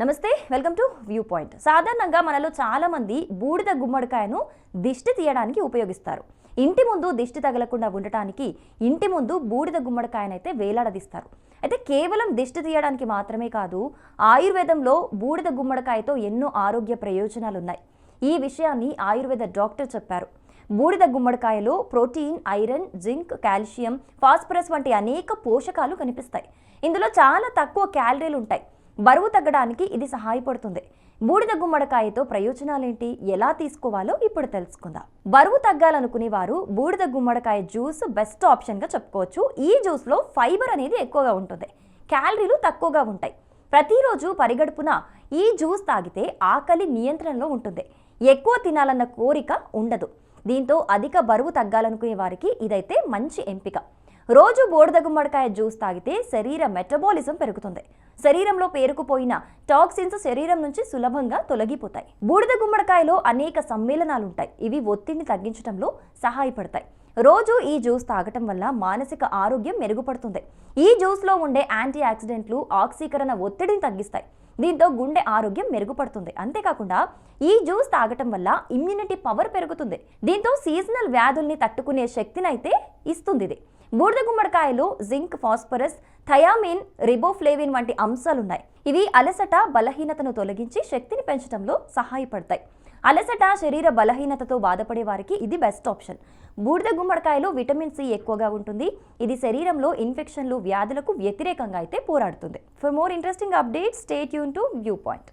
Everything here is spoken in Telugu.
నమస్తే వెల్కమ్ టు వ్యూ పాయింట్. సాధారణంగా మనలో చాలామంది బూడిద గుమ్మడికాయను దిష్టి తీయడానికి ఉపయోగిస్తారు. ఇంటి ముందు దిష్టి తగలకుండా ఉండటానికి ఇంటి ముందు బూడిద గుమ్మడికాయనైతే వేలాడదీస్తారు. అయితే కేవలం దిష్టి తీయడానికి మాత్రమే కాదు ఆయుర్వేదంలో బూడిద గుమ్మడికాయతో ఎన్నో ఆరోగ్య ప్రయోజనాలు ఉన్నాయి ఈ విషయాన్ని ఆయుర్వేద డాక్టర్ చెప్పారు. బూడిద గుమ్మడికాయలో protein iron zinc calcium phosphorus వంటి అనేక పోషకాలు కనిపిస్తాయి. ఇందులో చాలా తక్కువ క్యాలరీలు ఉంటాయి బరువు తగ్గడానికి ఇది సహాయపడుతుంది. బూడిద గుమ్మడికాయతో ప్రయోజనాలేంటి? ఎలా తీసుకోవాలో ఇప్పుడు తెలుసుకుందాం. బరువు తగ్గాలనుకునే వారు బూడిద గుమ్మడికాయ జ్యూస్ బెస్ట్ ఆప్షన్గా చెప్పుకోవచ్చు. ఈ జ్యూస్లో ఫైబర్ అనేది ఎక్కువగా ఉంటుంది. క్యాలరీలు తక్కువగా ఉంటాయి. ప్రతిరోజు పరిగడుపున ఈ జ్యూస్ తాగితే ఆకలి నియంత్రణలో ఉంటుంది. ఎక్కువ తినాలన్న కోరిక ఉండదు. దీంతో అధిక బరువు తగ్గాలనుకునే వారికి ఇదైతే మంచి ఎంపిక. రోజు బూడిద గుమ్మడికాయ జ్యూస్ తాగితే శరీర మెటబాలిజం పెరుగుతుంది. శరీరంలో పేరుకుపోయిన టాక్సిన్స్ శరీరం నుంచి సులభంగా తొలగిపోతాయి. బూడిద గుమ్మడికాయలో అనేక సమ్మేళనాలు ఉంటాయి ఇవి ఒత్తిడిని తగ్గించడంలో సహాయపడతాయి. రోజు ఈ జ్యూస్ తాగటం వల్ల మానసిక ఆరోగ్యం మెరుగుపడుతుంది. ఈ జ్యూస్లో ఉండే యాంటీ ఆక్సిడెంట్లు ఆక్సీకరణ ఒత్తిడిని తగ్గిస్తాయి. దీంతో గుండె ఆరోగ్యం మెరుగుపడుతుంది. అంతేకాకుండా ఈ జ్యూస్ తాగటం వల్ల ఇమ్యూనిటీ పవర్ పెరుగుతుంది. దీంతో సీజనల్ వ్యాధుల్ని తట్టుకునే శక్తిని అయితే ఇస్తుంది ఇది బూడిద గుమ్మడికాయలో జింక్ ఫాస్ఫరస్ థయామిన్ రిబోఫ్లేవిన్ వంటి అంశాలున్నాయి. ఇవి అలసట బలహీనతను తొలగించి శక్తిని పెంచడంలో సహాయపడతాయి. అలసట శరీర బలహీనతతో బాధపడే వారికి ఇది బెస్ట్ ఆప్షన్ బూడిద గుమ్మడికాయలో విటమిన్ సి ఎక్కువగా ఉంటుంది. ఇది శరీరంలో ఇన్ఫెక్షన్లు వ్యాధులకు వ్యతిరేకంగా అయితే పోరాడుతుంది. For more interesting updates stay Yoon to view point